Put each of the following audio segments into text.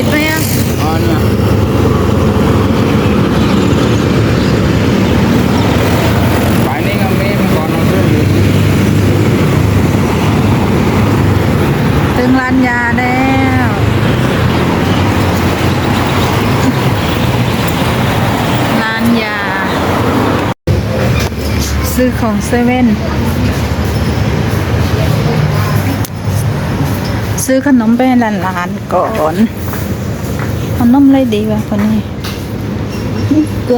ปิดไหมอะอ๋อเนี่ยฝ่ายนี้ก็มีมันก่อนเราซื้ออยู่ถึงร้านยาแล้วร้านยา ซื้อของเซเว่นซื้อขนมไปให้หลานๆก่อน ขนมอะไรดีวะคนนี้นี่เ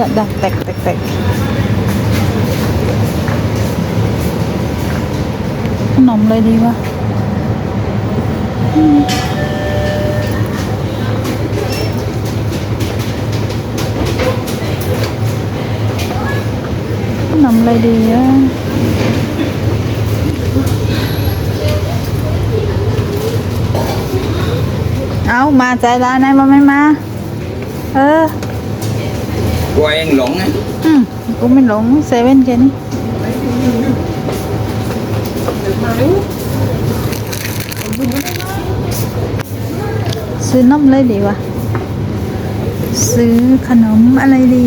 เอามาใจร้านไหนมาไม่มา เออ กลัวเองหลงไงอืมกูไม่หลงเซเว่นแค่นี้ซื้อนมเลยดีวะซื้อขนมอะไรดี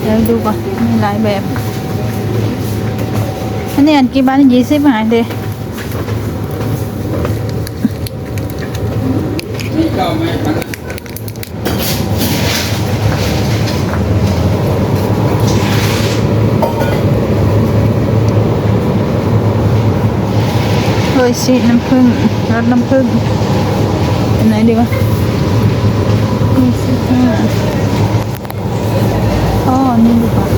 เดี๋ยวดูก่อนมีหลายแบบ อันนี้อันกี่บาทยี่สิบหายเด นี่ก็ไม่ปัน เฮ้ยชีน้ำผึ้งรสน้ำผึ้งอันไหนดีวะยี่สิบห้าอ๋อนี่ดีกว่า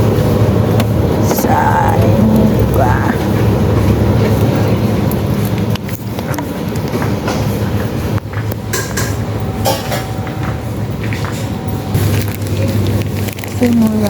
ซื้อหมูย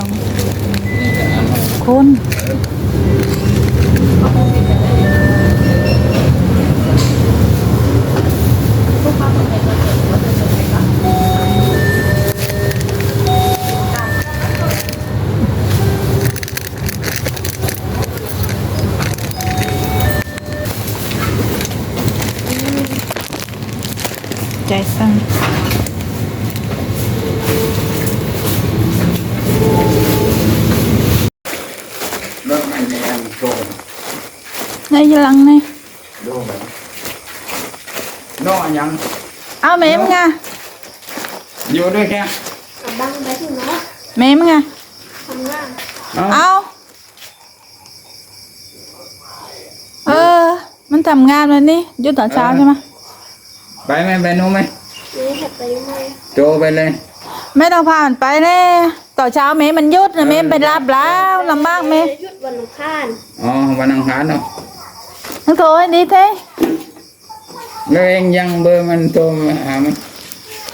องคุณใจสั่งรถมันยังโตในยลังในโดแบบโน่ยังเอาเมมไงอยู่ด้วยแค่บังไปถึงแล้วเมมไงทำงานเอาเออ มันทำงานวันนี้ยุดตอนเช้าใช่ไหมไปไหมไปนู้นไหมนี่ไปไหมโจไปเลย ไม่ต้องผ่านไปแน่ ต่อนเช้าเมมมันหยุดนะเมมไปรับแล้วลำบากเมมหยุดวันอังคารอ๋อวันอังคารเนาะมันโทรให้ดีเท่แล้วเองยังเบอร์มันโทรมาหามัน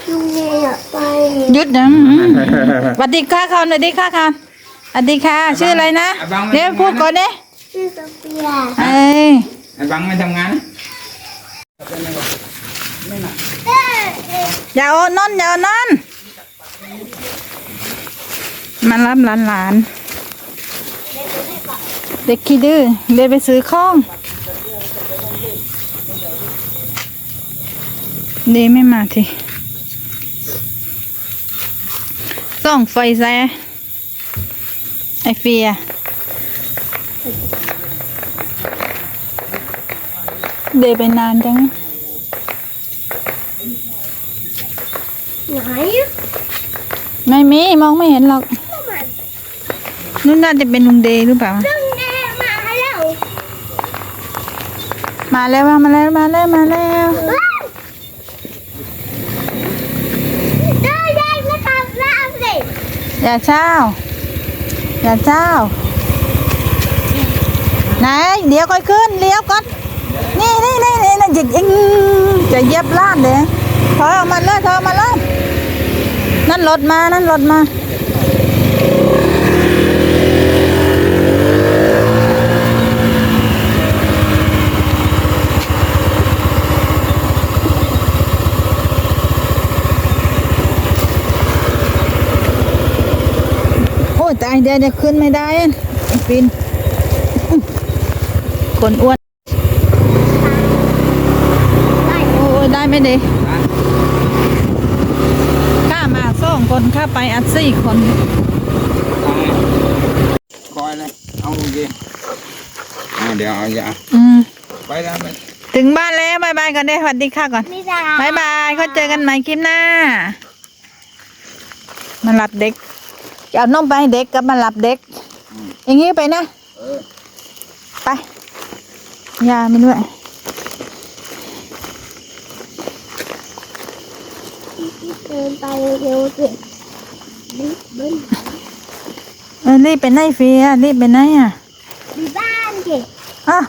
ลุงเนยอยากไปหยุดนะอืมสวัสดีค่ะเขาหน่อยดีค่ะค่ะสวัสดีค่ะ ชื่ออะไรนะเดี๋ยวพูดก่อนเด้ชื่อโซเฟียเอ้ยไอ้บังไม่ทำงานนะอย่าโอนนอนอย่าโอนอน มารับหลานหลานๆเด็กขี้ดื้อเดินไปซื้อข้องดีไม่มาทีส่องไฟแซะไอเฟียเดไปนานจังไหนไม่มี มองไม่เห็นหรอกก็มั นนู่นน่าจะเป็นลุงเดย์หรือเปล่า ลุงเนยมาแล้ว มาแล้วมาแล้วมาแล้วมาแล้วได้ได้มาทำน้ำสิอย่าเช้า อย่าเช้า ไหน เดี๋ยวค่อยขึ้นเลี้ยวก่อน นี่นี่นี่นี่นะจะยิงจะเหย็บลาดเลยถอยออกมาเลยถอยออกมาเลยนั่นรถมา นั่นรถมา โอ้ยตาย เดี๋ยวเดี๋ยวขึ้นไม่ได้อะไอ้ปีนคนอ้วนได้โอ้ยได้ไหมเดคนข้าไปอัดสี่คนคอยเลยเอาโอเคอ่าเดี๋ยวเอายาอืมไปแล้วไปถึงบ้านแล้วบายบายก่อนเด้สวัสดีค่ะก่อนไม่ได้บายบายเขาเจอกันใหม่คลิปหน้ามารับเด็ก จะเอานมไปให้เด็กกับมารับเด็ก อย่างงี้ไปนะเออไปยาไม่ด้วยเดินไปเร็วๆสิเบิ้ลเออรีบไปไหนเฟียรีบไปไหนอะมีบ้านสิอะ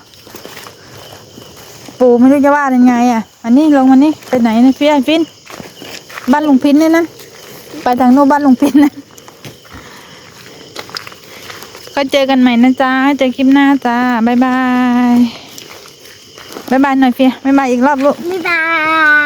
ปู่ไม่รู้จะว่ายังไงอะอันนี้ลงมานี่ไปไหนนะเฟียฟินบ้านลุงพินนี่นั่นไปทางโน้นบ้านลุงพินนะ ก็เจอกันใหม่นะจ๊ะ เจอคลิปหน้าจ้า บ๊ายบาย บ๊ายบายหน่อยเฟียบ๊ายบายอีกรอบลูก บ๊ายบาย